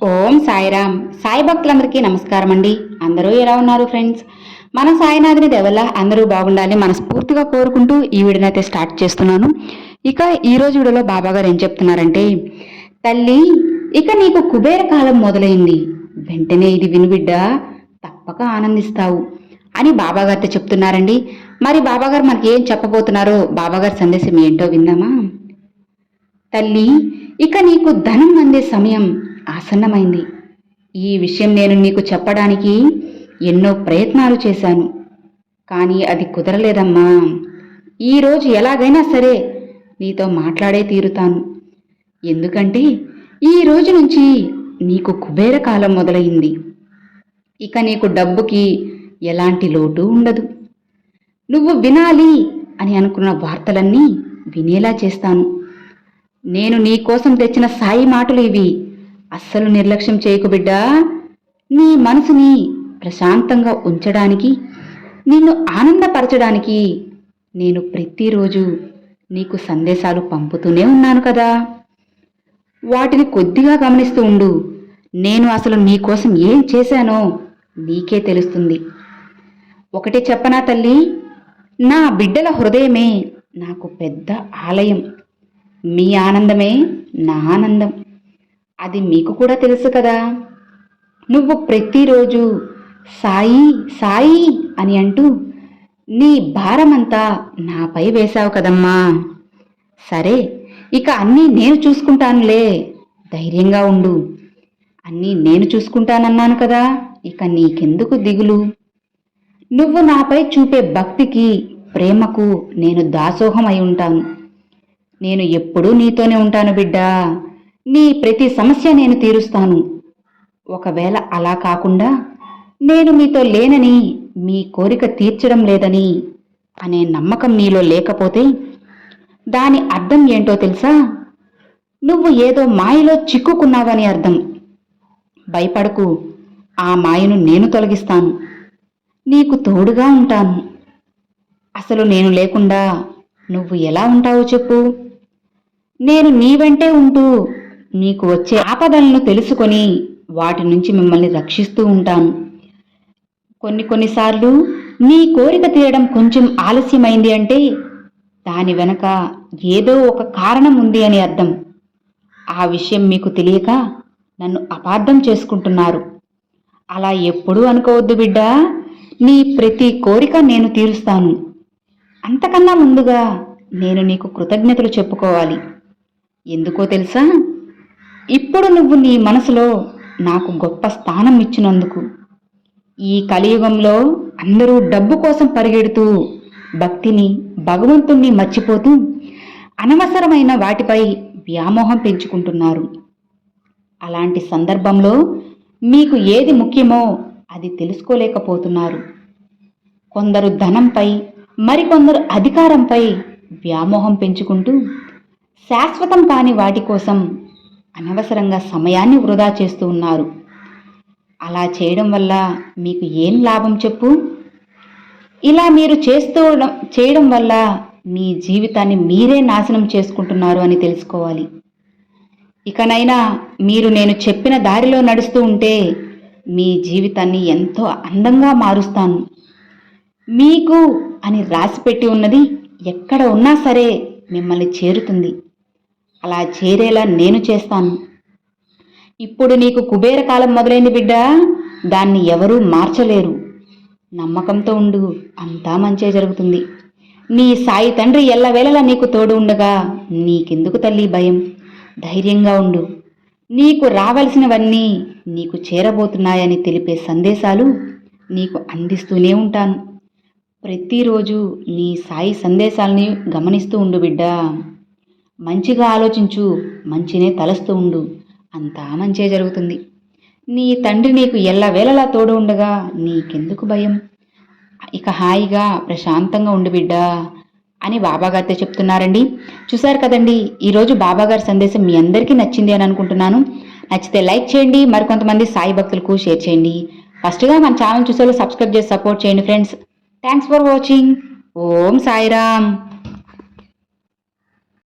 ఓం సాయిరామ్. సాయి భక్తులందరికీ నమస్కారం అండి అందరూ ఎలా ఉన్నారు ఫ్రెండ్స్? మన సాయినాథుని దేవల్ల అందరూ బాగుండాలి మనస్ఫూర్తిగా కోరుకుంటూ ఈ వీడియోని అయితే స్టార్ట్ చేస్తున్నాను. ఇక ఈరోజు వీడియోలో బాబా గారు ఏం చెప్తున్నారంటే తల్లి ఇక నీకు కుబేర కాలం మొదలైంది. వెంటనే ఇది వినుబిడ్డ తప్పక ఆనందిస్తావు అని బాబాగారితో చెప్తున్నారండి. మరి బాబాగారు మనకి ఏం చెప్పబోతున్నారో బాబాగారి సందేశం ఏంటో విందామా? తల్లి ఇక నీకు ధనం అందే సమయం. ఆసన్నమైంది. ఈ విషయం నేను నీకు చెప్పడానికి ఎన్నో ప్రయత్నాలు చేశాను. కానీ అది కుదరలేదమ్మా. ఈరోజు ఎలాగైనా సరే నీతో మాట్లాడే తీరుతాను. ఎందుకంటే ఈ రోజు నుంచి నీకు కుబేర కాలం మొదలైంది. ఇక నీకు డబ్బుకి ఎలాంటి లోటు ఉండదు. నువ్వు వినాలి అని అనుకున్న వార్తలన్నీ వినేలా చేస్తాను. నేను నీ కోసం తెచ్చిన సాయి మాటలు ఇవి. అస్సలు నిర్లక్ష్యం చేయకు బిడ్డా. నీ మనసుని ప్రశాంతంగా ఉంచడానికి నిన్ను ఆనందపరచడానికి నేను ప్రతిరోజు నీకు సందేశాలు పంపుతూనే ఉన్నాను కదా. వాటిని కొద్దిగా గమనిస్తూ ఉండు. నేను అసలు నీకోసం ఏం చేశానో నీకే తెలుస్తుంది. ఒకటి చెప్పనా తల్లి? నా బిడ్డల హృదయమే నాకు పెద్ద ఆలయం. మీ ఆనందమే నా ఆనందం. అది మీకు కూడా తెలుసు కదా. నువ్వు ప్రతిరోజు సాయి సాయి అని అంటూ నీ భారమంతా నాపై వేశావు కదమ్మా. సరే ఇక అన్నీ నేను చూసుకుంటానులే. ధైర్యంగా ఉండు. అన్నీ నేను చూసుకుంటానన్నాను కదా ఇక నీకెందుకు దిగులు? నువ్వు నాపై చూపే భక్తికి ప్రేమకు నేను దాసోహం అయి ఉంటాను. నేను ఎప్పుడూ నీతోనే ఉంటాను బిడ్డా. నీ ప్రతి సమస్య నేను తీరుస్తాను. ఒకవేళ అలా కాకుండా నేను మీతో లేనని మీ కోరిక తీర్చడం లేదని అనే నమ్మకం నీలో లేకపోతే దాని అర్థం ఏంటో తెలుసా? నువ్వు ఏదో మాయలో చిక్కుకున్నావని అర్థం. భయపడకు. ఆ మాయను నేను తొలగిస్తాను. నీకు తోడుగా ఉంటాను. అసలు నేను లేకుండా నువ్వు ఎలా ఉంటావో చెప్పు. నేను నీ వెంటే ఉంటూ నీకు వచ్చే ఆపదలను తెలుసుకొని వాటి నుంచి మిమ్మల్ని రక్షిస్తూ ఉంటాను. కొన్ని కొన్నిసార్లు నీ కోరిక తీరడం కొంచెం ఆలస్యమైంది అంటే దాని వెనక ఏదో ఒక కారణం ఉంది అని అర్థం. ఆ విషయం మీకు తెలియక నన్ను అపార్థం చేసుకుంటున్నారు. అలా ఎప్పుడూ అనుకోవద్దు బిడ్డా. నీ ప్రతి కోరిక నేను తీరుస్తాను. అంతకన్నా ముందుగా నేను నీకు కృతజ్ఞతలు చెప్పుకోవాలి. ఎందుకో తెలుసా? ఇప్పుడు నువ్వు నీ మనసులో నాకు గొప్ప స్థానం ఇచ్చినందుకు ఈ కలియుగంలో అందరూ డబ్బు కోసం పరిగెడుతూ భక్తిని భగవంతుణ్ణి మర్చిపోతూ అనవసరమైన వాటిపై వ్యామోహం పెంచుకుంటున్నారు. అలాంటి సందర్భంలో మీకు ఏది ముఖ్యమో అది తెలుసుకోలేకపోతున్నారు. కొందరు ధనంపై మరికొందరు అధికారంపై వ్యామోహం పెంచుకుంటూ శాశ్వతం కాని వాటి కోసం అనవసరంగా సమయాన్ని వృధా చేస్తూ ఉన్నారు. అలా చేయడం వల్ల మీకు ఏం లాభం చెప్పు? ఇలా మీరు చేస్తూ చేయడం వల్ల మీ జీవితాన్ని మీరే నాశనం చేసుకుంటున్నారు అని తెలుసుకోవాలి. ఇకనైనా మీరు నేను చెప్పిన దారిలో నడుస్తూ ఉంటే మీ జీవితాన్ని ఎంతో అందంగా మారుస్తాను. మీకు అని రాసిపెట్టి ఉన్నది ఎక్కడ ఉన్నా సరే మిమ్మల్ని చేరుతుంది. అలా చేరేలా నేను చేస్తాను. ఇప్పుడు నీకు కుబేర కాలం మొదలైంది బిడ్డ. దాన్ని ఎవరూ మార్చలేరు. నమ్మకంతో ఉండు. అంతా మంచే జరుగుతుంది. నీ సాయి తండ్రి ఎల్లవేళలా నీకు తోడు ఉండగా నీకెందుకు తల్లి భయం? ధైర్యంగా ఉండు. నీకు రావలసినవన్నీ నీకు చేరబోతున్నాయని తెలిపే సందేశాలు నీకు అందిస్తూనే ఉంటాను. ప్రతిరోజు నీ సాయి సందేశాలని గమనిస్తూ ఉండు బిడ్డా. మంచిగా ఆలోచించు మంచినే తలస్తూ ఉండు అంతా మంచే జరుగుతుంది. నీ తండ్రి నీకు ఎల్లవేళలా తోడు ఉండగా నీకెందుకు భయం? ఇక హాయిగా ప్రశాంతంగా ఉండు బిడ్డా అని బాబాగారితో చెప్తున్నారండి. చూశారు కదండి ఈరోజు బాబాగారి సందేశం మీ అందరికీ నచ్చింది అని అనుకుంటున్నాను. నచ్చితే లైక్ చేయండి మరికొంతమంది సాయి భక్తులకు షేర్ చేయండి. ఫస్ట్గా మన ఛానల్ చూసేవాళ్ళు సబ్స్క్రైబ్ చేసి సపోర్ట్ చేయండి friends. Thanks for watching Om Sairam.